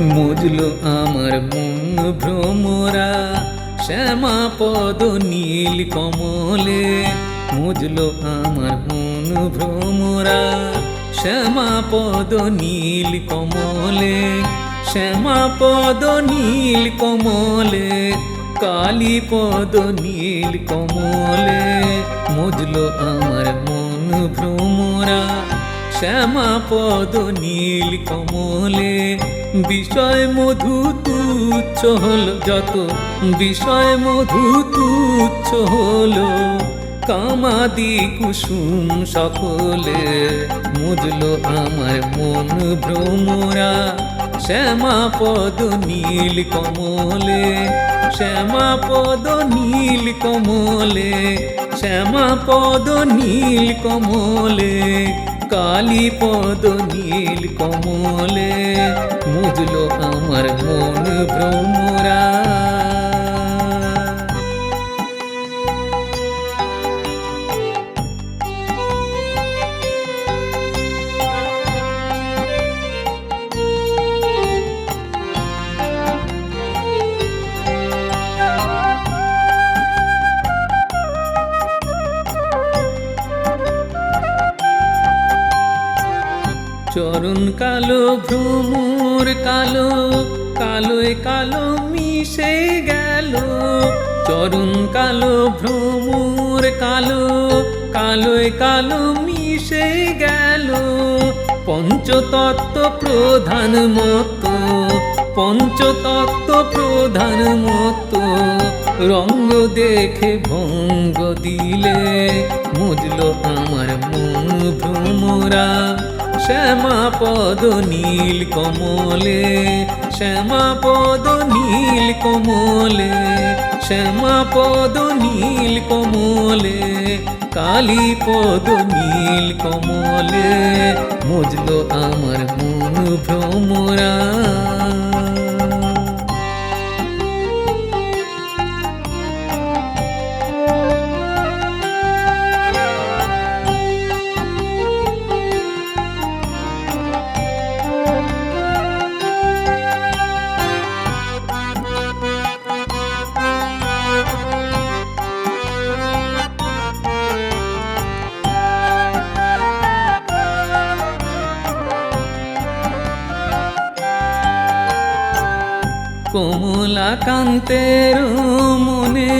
মুজলো আমার মন ভ্রমরা, শ্যামা পদ নীল কমলে। মুজলো আমার মন ভ্রমরা, শ্যামা পদ নীল কমলে। শ্যামা পদ নীল কমলে, কালী পদ নীল কমলে। মুজলো আমার মন ভ্রমরা শ্যামা পদ নীল কমলে, বিষয় মধু তুচ্ছ হল, যত বিষয় মধু তুচ্ছ হলো, কামাদি কুসুম সকলে মুজলো আমার মন ভ্রমরা। শ্যামা পদ নীল কমলে শ্যামা পদ নীল কমলে শ্যামা পদ নীল কমলে কালী পদ নীল কমলে মুজলো আমার মন ভ্রমরা চরণ কালো, ভ্রমর কালো, কালোয় কালো মিশে গেল। চরণ কালো, ভ্রমর কালো, কালোয় কালো মিশে গেল। পঞ্চতত্ত্ব প্রধান মতো পঞ্চতত্ত্ব প্রধান মতো রঙ্গ দেখে ভঙ্গ দিলে, মুজলো আমার মন ভ্রমরা। শ্যামা পদ নীল কমলে, শ্যামা পদ নীল কমলে, শ্যামা পদ নীল কমলে, কালী পদ নীল কমলে, মুজলো আমার মন ভ্রমরা। কমলাকান্তের মনে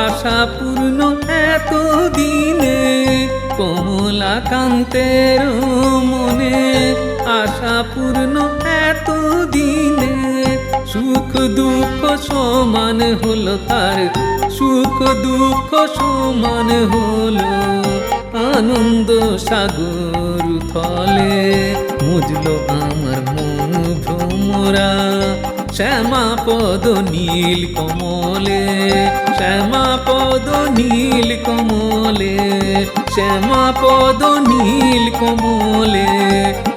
আশা পূর্ণ এত দিনে কমলাকান্তের মনে আশা পূর্ণ দুঃখ সমান হলো তার, সুখ দুঃখ সমান হলো আনন্দ সাগর থলে। মুজলো আমার মন ভ্রমরা শ্যামা পদ নীল কমলে, শ্যামা পদ নীল কমলে, শ্যামা পদ নীল কমলে,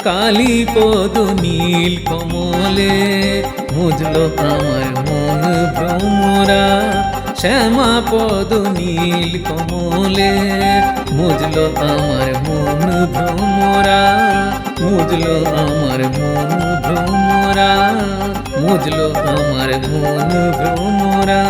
কালী পদ নীল কমলে। মুজলো আমার মন ভ্রমরা, শ্যামা পদ নীল কমলে। বুঝল আমার মন ভ্রমরা বুঝলো আমার মন ভ্রমরা বুঝলো আমার মন ভ্রমরা।